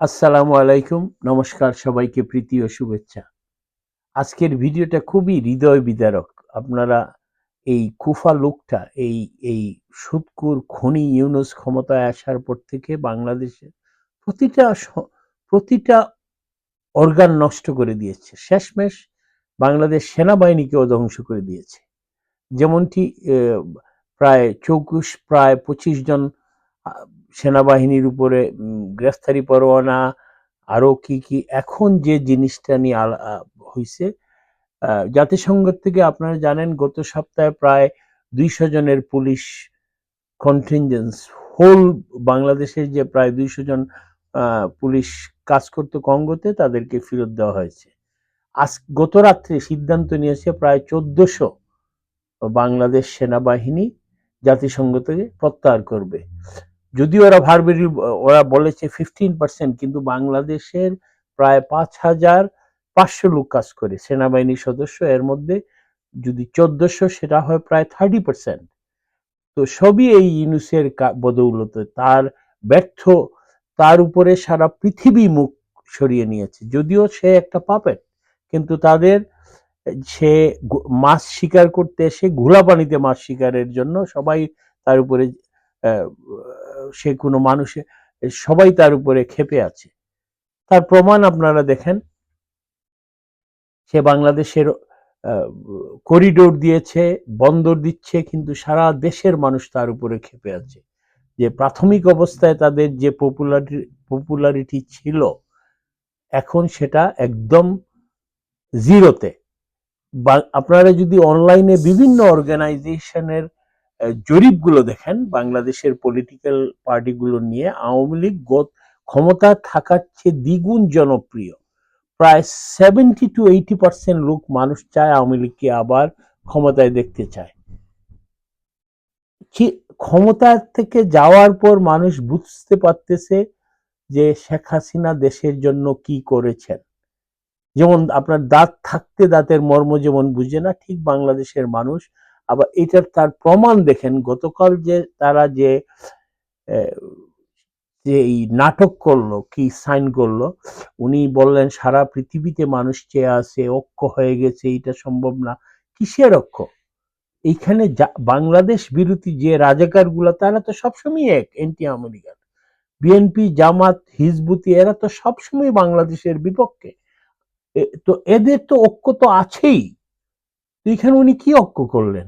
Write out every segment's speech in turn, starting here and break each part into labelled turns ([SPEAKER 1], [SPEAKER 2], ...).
[SPEAKER 1] আসসালামু আলাইকুম, নমস্কার সবাইকে, প্রীতি ও শুভেচ্ছা। আজকের ভিডিওটা খুবই হৃদয় বিদারক। আপনারা এই কুফা লোকটা, এই এই সুৎকুর খনি ইউনুস ক্ষমতায় আসার পর থেকে বাংলাদেশে প্রতিটা প্রতিটা অর্গান নষ্ট করে দিয়েছে। শেষমেশ বাংলাদেশ সেনাবাহিনীকেও ধ্বংস করে দিয়েছে। যেমনটি প্রায় চৌকুশ, প্রায় পঁচিশ জন সেনাবাহিনীর উপরে গ্রেফতারি পরোয়ানা আরও কি কি এখন যে জিনিসটা নিয়ে আহ, জাতিসংঘ থেকে আপনারা জানেন গত সপ্তাহে প্রায় দুইশো জনের পুলিশ কন্টিনজেন্স হোল বাংলাদেশের যে প্রায় দুইশো জন পুলিশ কাজ করতো কঙ্গোতে তাদেরকে ফেরত দেওয়া হয়েছে। আজ গত রাত্রে সিদ্ধান্ত নিয়েছে প্রায় চোদ্দশো বাংলাদেশ সেনাবাহিনী জাতিসংঘ থেকে প্রত্যাহার করবে। যদিও ওরা ভারবেরি ওরা বলেছে ফিফটিন পার্সেন্ট কিন্তু বাংলাদেশের প্রায় পাঁচ হাজার পাঁচশো লোক কাজ করে, সেনাবাহিনীর সদস্য, এর মধ্যে যদি চোদ্দশো, সেটা হয় প্রায় থার্টি পার্সেন্ট তো সবই এই ইউনুসের বদৌলতে, তার ব্যর্থ, তার উপরে সারা পৃথিবী মুখ সরিয়ে নিয়েছে। যদিও সে একটা পাপেট কিন্তু তাদের, সে মাছ শিকার করতে এসে ঘোলা পানিতে মাছ শিকারের জন্য সবাই তার উপরে সে কোনো মানুষে সবাই তার উপরে ক্ষেপে আছে। তার প্রমাণ আপনারা দেখেন। সে বাংলাদেশের করিডোর দিয়েছে, বন্দর দিচ্ছে, কিন্তু সারা দেশের মানুষ তার উপরে ক্ষেপে আছে। যে প্রাথমিক অবস্থায় তাদের যে পপুলারিটি পপুলারিটি ছিল, এখন সেটা একদম জিরোতে। আপনারা যদি অনলাইনে বিভিন্ন অর্গানাইজেশনের জরিপগুলো দেখেন, বাংলাদেশের পলিটিক্যাল পার্টিগুলো নিয়ে আওয়ামী লীগ ক্ষমতা থাকার চেয়ে দ্বিগুণ জনপ্রিয়। প্রায় সেভেন্টি টু এইটি পার্সেন্ট লোক মানুষ চায় আওয়ামী লীগকে আবার ক্ষমতায় দেখতে চায়। ক্ষমতা থেকে যাওয়ার পর মানুষ বুঝতে পারতেছে যে শেখ হাসিনা দেশের জন্য কি করেছেন। যেমন আপনার দাঁত থাকতে দাঁতের মর্ম যেমন বুঝে না, ঠিক বাংলাদেশের মানুষ আবার এটার তার প্রমাণ দেখেন, গতকাল যে তারা যে যে এই নাটক করল, কি সাইন করল, উনি বললেন, সারা পৃথিবীতে মানুষ চেয়ে আছে ঐক্য হয়ে গেছে, এটা সম্ভব না। কিসের ঐক্য এইখানে বাংলাদেশ বিরোধী যে রাজাকারগুলা তারা তো সবসময় এক, এন্টি আমেরিকান। বিএনপি, জামাত, হিজবুতি, এরা তো সবসময় বাংলাদেশের বিপক্ষে। তো এদের তো ঐক্য তো আছেই। এখানে উনি কি ঐক্য করলেন?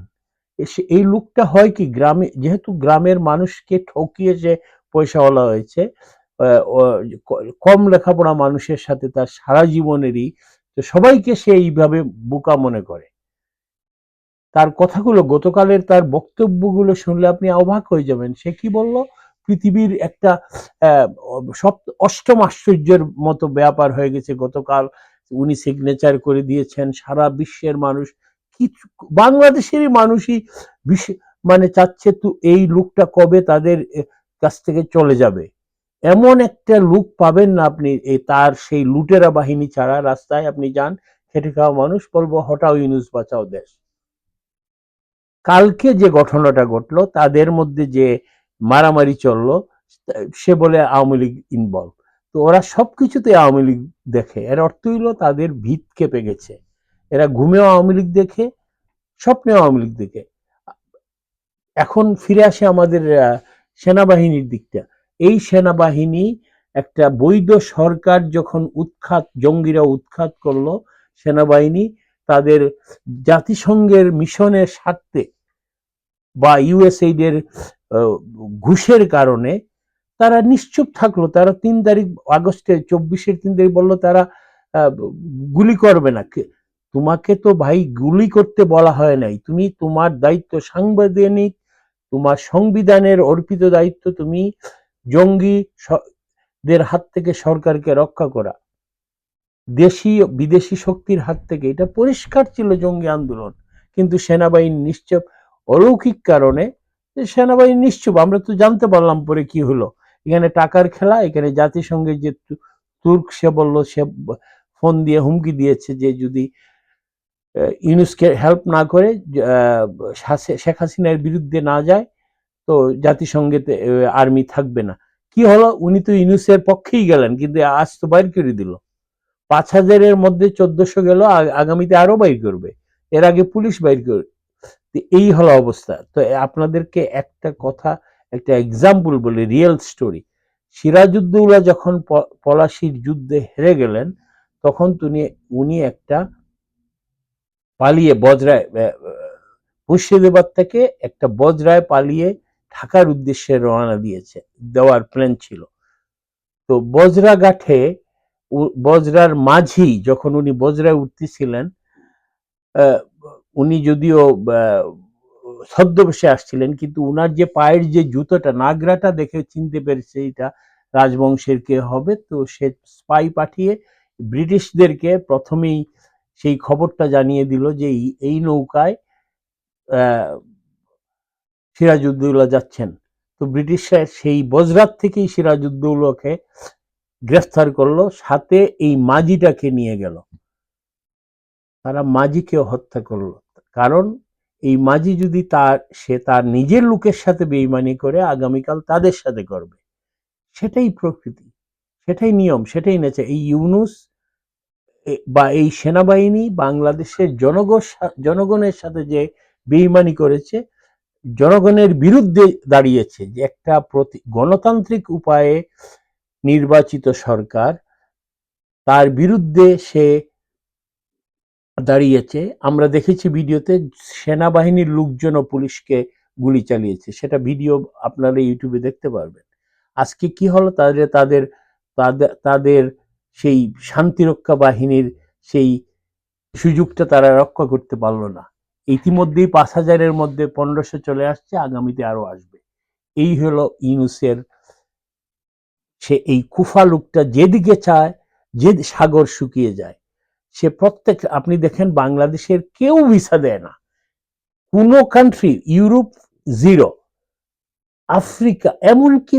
[SPEAKER 1] এই লোকটা হয় কি গ্রামে, যেহেতু গ্রামের মানুষকে ঠকিয়ে যে পয়সাওয়ালা হয়েছে কম লেখাপড়া মানুষের সাথে তার সারা জীবনেরই, তো সবাইকে সে এইভাবে বোকা মনে করে। তার কথাগুলো, গতকালের তার বক্তব্যগুলো শুনলে আপনি অবাক হয়ে যাবেন। সে কি বলল? পৃথিবীর একটা সব অষ্টম আশ্চর্যের মতো ব্যাপার হয়ে গেছে। গতকাল উনি সিগনেচার করে দিয়েছেন। সারা বিশ্বের মানুষ কিছু বাংলাদেশেরই মানুষই মানে চাচ্ছে তো এই লোকটা কবে তাদের কাছ থেকে চলে যাবে। এমন একটা লোক পাবেন না আপনি এই তার সেই লুটেরা বাহিনী ছাড়া রাস্তায় আপনি যান, খেটে খাওয়া মানুষ বলব হটাও ইউনুস বাঁচাও দেশ। কালকে যে ঘটনাটা ঘটলো, তাদের মধ্যে যে মারামারি চলল সে বলে আওয়ামী লীগ ইনভলভ তো ওরা সবকিছুতে আওয়ামী লীগ দেখে। এর অর্থ হইল তাদের ভিত কেঁপে গেছে। এরা ঘুমেও আওয়ামী লীগ দেখে, স্বপ্নেও আওয়ামী লীগ দেখে। এখন ফিরে আসে আমাদের সেনাবাহিনীর দিকটা। এই সেনাবাহিনী একটা বৈধ সরকার যখন উৎখাত, জঙ্গিরা উৎখাত করল সেনাবাহিনী, তাদের জাতিসংঘের মিশনের স্বার্থে বা ইউএসএইড এর ঘুষের কারণে তারা নিশ্চুপ থাকল। তারা তিন তারিখ আগস্টে চব্বিশের তিন তারিখ বলল তারা গুলি করবে না। তোমাকে তো ভাই গুলি করতে বলা হয় নাই। তুমি তোমার দায়িত্ব সাংবিধানিক, তোমার সংবিধানের অর্পিত দায়িত্ব তুমি জঙ্গি দের হাত থেকে সরকারকে রক্ষা করা। দেশি, বিদেশি শক্তির হাত থেকে। এটা পরিষ্কার ছিল জঙ্গি আন্দোলন। কিন্তু সেনাবাহিনী নিশ্চুপ অলৌকিক কারণে সেনাবাহিনী নিশ্চুপ আমরা তো জানতে পারলাম পরে কি হলো। এখানে টাকার খেলা, এখানে জাতিসংঘের যে তুর্ক সে বলল, সে ফোন দিয়ে হুমকি দিয়েছে যে যদি ইউনুসকে হেল্প না করে শেখ হাসিনার বিরুদ্ধে না যায়, তো জাতিসংঘেতে আর্মি থাকবে না। কি হলো? উনি তো ইউনুসের পক্ষেই গেলেন, কিন্তু আজ তো বাইর করে দিল। পাঁচ হাজারের মধ্যে চোদ্দশো গেল আগামীতে আরও বাইর করবে। এর আগে পুলিশ বাইর করবে এই হলো অবস্থা। তো আপনাদেরকে একটা কথা, একটা এক্সাম্পল বলি রিয়েল স্টোরি সিরাজউদ্দৌলা যখন পলাশির যুদ্ধে হেরে গেলেন, তখন তিনি, উনি একটা পালিয়ে বজরায় মুর্শিদাবাদ থেকে একটা বজরায় পালিয়ে ঢাকার উদ্দেশ্যে রওনা দিয়েছে, দেওয়ার প্ল্যান ছিল। তো বজরা উ- বজরার মাঝি যখন উনি বজরায় উঠতেছিলেন উনি যদিও ছদ্মবেশে আসছিলেন, কিন্তু উনার যে পায়ের যে জুতোটা, নাগরাটা দেখে চিনতে পেরেছে এটা রাজবংশের কে হবে, তো সে স্পাই পাঠিয়ে ব্রিটিশদেরকে প্রথমেই সেই খবরটা জানিয়ে দিল যে এই- নৌকায় সিরাজউদ্দৌলা যাচ্ছেন। তো ব্রিটিশরা সেই বজরাত থেকেই সিরাজউদ্দৌলাকে গ্রেফতার করল, সাথে এই মাঝিটাকে নিয়ে গেল। তারা মাঝিকে হত্যা করল। কারণ এই মাঝি যদি তার, সে তার নিজের লোকের সাথে বেইমানি করে, আগামীকাল তাদের সাথে করবে। সেটাই প্রকৃতি, সেটাই নিয়ম, সেটাই নেচে। এই ইউনুস বা এই সেনাবাহিনী বাংলাদেশের জনগণ জনগণের সাথে যে বেইমানি করেছে, জনগণের বিরুদ্ধে দাঁড়িয়েছে যে একটা প্রতি, গণতান্ত্রিক উপায়ে নির্বাচিত সরকার, তার বিরুদ্ধে সে দাঁড়িয়েছে। আমরা দেখেছি ভিডিওতে সেনাবাহিনীর লোকজন ও পুলিশকে গুলি চালিয়েছে। সেটা ভিডিও আপনারা ইউটিউবে দেখতে পারবেন। আজকে কি হলো? তাদের তাদের তাদের তাদের সেই শান্তিরক্ষা বাহিনীর সেই সুযোগটা তারা রক্ষা করতে পারল না। ইতিমধ্যেই পাঁচ হাজারের মধ্যে পনেরোশো চলে আসছে, আগামীতে আরও আসবে। এই হলো ইউনুসের সে এই কুফা লোকটা যেদিকে চায়, যে সাগর শুকিয়ে যায়, সে প্রত্যেক, আপনি দেখেন বাংলাদেশের কেউ ভিসা দেয় না। কোন কান্ট্রি ইউরোপ জিরো আফ্রিকা, এমনকি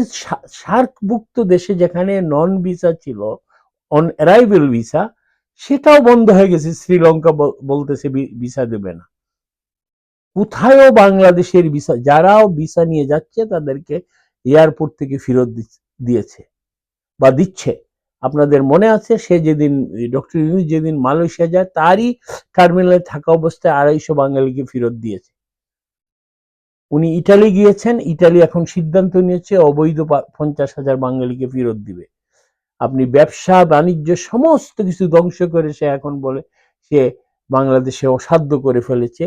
[SPEAKER 1] সার্কভুক্ত দেশে যেখানে নন ভিসা ছিল অন অ্যারাইভেল ভিসা সেটাও বন্ধ হয়ে গেছে, শ্রীলঙ্কা বলতেছে ভিসা দেবে না। কোথায়ও বাংলাদেশের ভিসা যারাও ভিসা নিয়ে যাচ্ছে, তাদেরকে এয়ারপোর্ট থেকে ফেরত দিয়েছে বা দিচ্ছে। আপনাদের মনে আছে, সে যেদিন ডক্টর ইউনুস যেদিন মালয়েশিয়া যায়, তারই টার্মিনালে থাকা অবস্থায় আড়াইশো বাঙালিকে ফেরত দিয়েছে। উনি ইটালি গিয়েছেন, ইটালি এখন সিদ্ধান্ত নিয়েছে, অবৈধ পঞ্চাশ হাজার বাঙালিকে ফেরত দিবে। আপনি ব্যবসা, বাণিজ্য, সমস্ত কিছু ধ্বংস করে সে এখন বলে, সে বাংলাদেশে অসাধ্য করে ফেলেছে।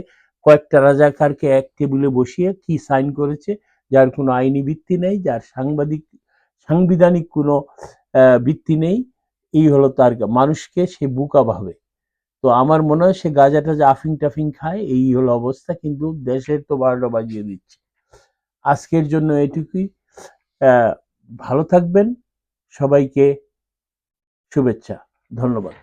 [SPEAKER 1] কয়েকটা রাজাকারকে এক টেবিলে বসিয়ে কি সাইন করেছে, যার কোনো আইনি ভিত্তি নেই, যার সাংবাদিক, সাংবিধানিক কোনো ভিত্তি নেই, এই হলো তার মানুষকে সে বুকা ভাবে। তো আমার মনে হয় সে গাঁজা টাজা আফিং টাফিং খায়, এই হলো অবস্থা, কিন্তু দেশের তো বারোটা বাজিয়ে দিচ্ছে। আজকের জন্য এটুকুই। ভালো থাকবেন। সবাইকে শুভেচ্ছা। ধন্যবাদ।